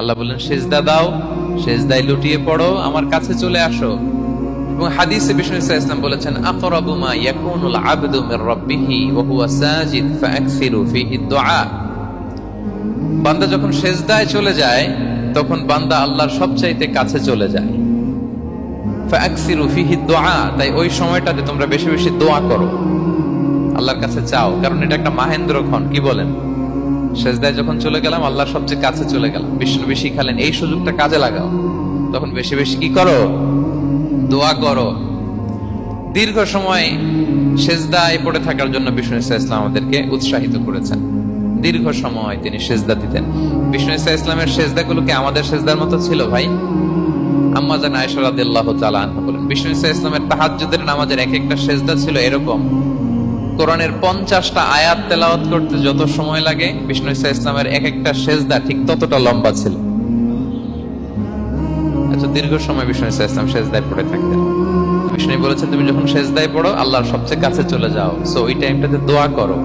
আল্লাহ বললেন, সেজদা দাও, সেজদায় লুটিয়ে পড়ো, আমার কাছে চলে আসো। এবং হাদিসে বিষ্ণু ইসা ইসলাম বলেছেন, আকরাবু মা ইয়াকুনুল আবদু মির রাব্বিহি ওয়া হুয়া সাজিদ ফাআকসিরু ফিহি দুআ বান্দা যখন সেজদায় চলে যায়, তখন বান্দা আল্লাহর সবচাইতে কাছে চলে যায়। ফাআকসিরু ফিহি দুআ তাই ওই সময়টাতে তোমরা বেশি বেশি দোয়া করো। আল্লাহর কাছে চাও, কারণ এটা একটা মাহেন্দ্র ক্ষণ কি বলেন? সেজদায় যখন চলে গেলাম আল্লাহর সবচেয়ে কাছে চলে গেলাম। বিষ্ণু বেশি খালেন, এই সুযোগটা কাজে লাগাও। তখন বেশি বেশি কি করো? দোয়া করো। দীর্ঘ সময় সেজদায় পড়ে থাকার জন্য বিষ্ণু ইসা ইসলাম আমাদেরকে উৎসাহিত করেছেন। দীর্ঘ সময় তিনি সেজদা দিতেন। বিষ্ণু ইসা ইসলামের সেজদাগুলো কি আমাদের সেজদার মতো ছিল, ভাই? আম্মা জান আয়েশা রাদিয়াল্লাহু তাআলা বলেন, বিষ্ণু ইসা ইসলামের তাহাজ্জুদের নামাজের এক একটা সেজদা ছিল এরকম। কোরআনের পঞ্চাশটা আয়াত তেলাওয়াত করতে যত সময় লাগে, বিষ্ণু ইসা ইসলামের এক একটা সেজদা ঠিক ততটা লম্বা ছিল। দীর্ঘ সময় বিষ্ণু ইসা ইসলাম সেজদায় পড়ে থাকতেন। বিষ্ণু বলেছেন তুমি যখন সেজদায় পড়ো, আল্লাহর সবচেয়ে কাছে চলে যাও। সো ওই টাইমটাতে দোয়া করো।